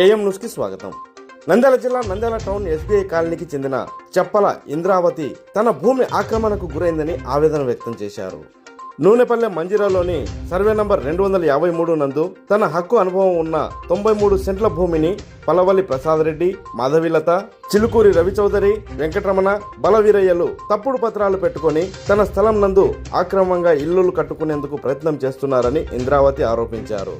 AM న్యూస్కి స్వాగతం. నంద్యాల జిల్లా నంద్యాల టౌన్ ఎస్బీఐ కాలనీకి చెందిన చెప్పల ఇంద్రావతి తన భూమి ఆక్రమణకు గురైందని ఆవేదన వ్యక్తం చేశారు. నూనెపల్లె మంజిరాలోని సర్వే నంబర్ రెండు వందల యాభై మూడు నందు తన హక్కు అనుభవం ఉన్న తొంభై మూడు సెంట్ల భూమిని పలవల్లి ప్రసాద్ రెడ్డి మాధవిలత చిలుకూరి రవిచౌదరి వెంకటరమణ బలవీరయ్యలు తప్పుడు పత్రాలు పెట్టుకొని తన స్థలం నందు ఆక్రమంగా ఇల్లులు కట్టుకునేందుకు ప్రయత్నం చేస్తున్నారని ఇంద్రావతి ఆరోపించారు.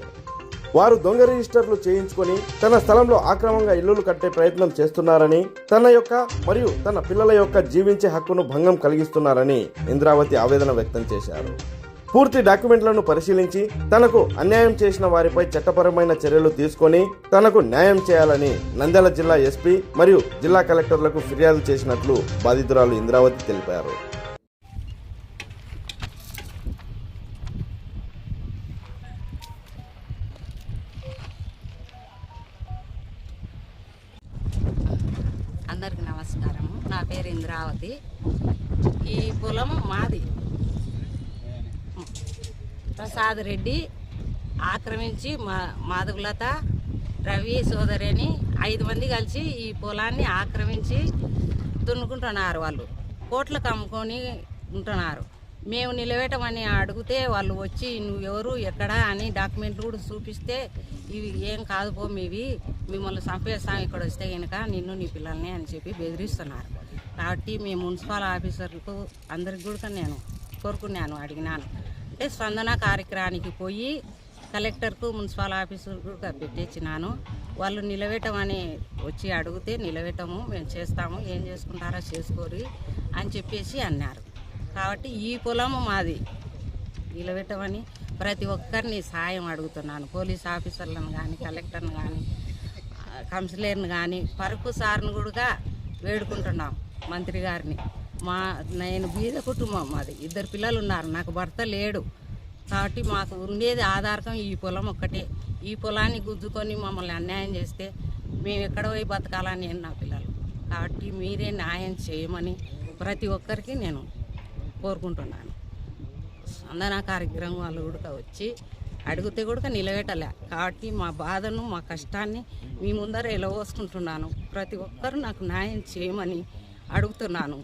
వారు దొంగ రిజిస్టర్లు చేయించుకొని తన స్థలంలో ఆక్రమంగా ఇల్లులు కట్టే ప్రయత్నం చేస్తున్నారని తన యొక్క మరియు తన పిల్లల యొక్క జీవించే హక్కును భంగం కలిగిస్తున్నారని ఇంద్రావతి ఆవేదన వ్యక్తం చేశారు. పూర్తి డాక్యుమెంట్లను పరిశీలించి తనకు అన్యాయం చేసిన వారిపై చట్టపరమైన చర్యలు తీసుకొని తనకు న్యాయం చేయాలని నంద్యాల జిల్లా ఎస్పీ మరియు జిల్లా కలెక్టర్లకు ఫిర్యాదు చేసినట్లు బాధితురాలు ఇంద్రావతి తెలిపారు. అందరికి నమస్కారం నా పేరు ఇంద్రావతి. ఈ పొలం మాది. ప్రసాద్ రెడ్డి ఆక్రమించి మా మాధవులత రవి సోదరి అని ఐదు మంది కలిసి ఈ పొలాన్ని ఆక్రమించి దున్నుకుంటున్నారు వాళ్ళు. కోట్లకు అమ్ముకొని ఉంటున్నారు. మేము నిలబెట్టమని అడిగితే వాళ్ళు వచ్చి నువ్వు ఎవరు? ఎక్కడ? అని డాక్యుమెంట్లు కూడా చూపిస్తే ఇవి ఏం కాదు పో మీవి. మిమ్మల్ని చంపేస్తాం ఇక్కడ వస్తే కనుక నిన్ను నీ పిల్లల్ని అని చెప్పి బెదిరిస్తున్నారు. కాబట్టి మేము మున్సిపల్ ఆఫీసర్లకు అందరికి కూడా నేను కోరుకున్నాను అడిగినాను. అంటే స్పందన కార్యక్రమానికి పోయి కలెక్టర్కు మున్సిపల్ ఆఫీసర్ పెట్టించినాను. వాళ్ళు నిలబెట్టమని వచ్చి అడిగితే నిలబెట్టము మేము చేస్తాము ఏం చేసుకుంటారో చేసుకోరి అని చెప్పేసి అన్నారు. కాబట్టి ఈ పొలము మాది. నిలబెట్టమని ప్రతి ఒక్కరిని సాయం అడుగుతున్నాను. పోలీస్ ఆఫీసర్లను కానీ కలెక్టర్ని కానీ కౌన్సిలర్ని కానీ పరుపు సార్ని కూడా వేడుకుంటున్నాం మంత్రి గారిని. మా నేను బీద కుటుంబం మాది. ఇద్దరు పిల్లలు ఉన్నారు. నాకు భర్త లేడు. కాబట్టి మాకు ఉండేది ఆధారకం ఈ పొలం ఒక్కటే. ఈ పొలాన్ని గుద్దుకొని మమ్మల్ని అన్యాయం చేస్తే మేము ఎక్కడ పోయి బతకాలని నేను నా పిల్లలు. కాబట్టి మీరే న్యాయం చేయమని ప్రతి ఒక్కరికి నేను కోరుకుంటున్నాను. స్పందన కార్యక్రమం వాళ్ళు కూడా వచ్చి అడిగితే కూడా నిలబెట్టలే. కాబట్టి మా బాధను మా కష్టాన్ని మీ ముందర ఎలవోసుకుంటున్నాను. ప్రతి ఒక్కరు నాకు న్యాయం చేయమని అడుగుతున్నాను.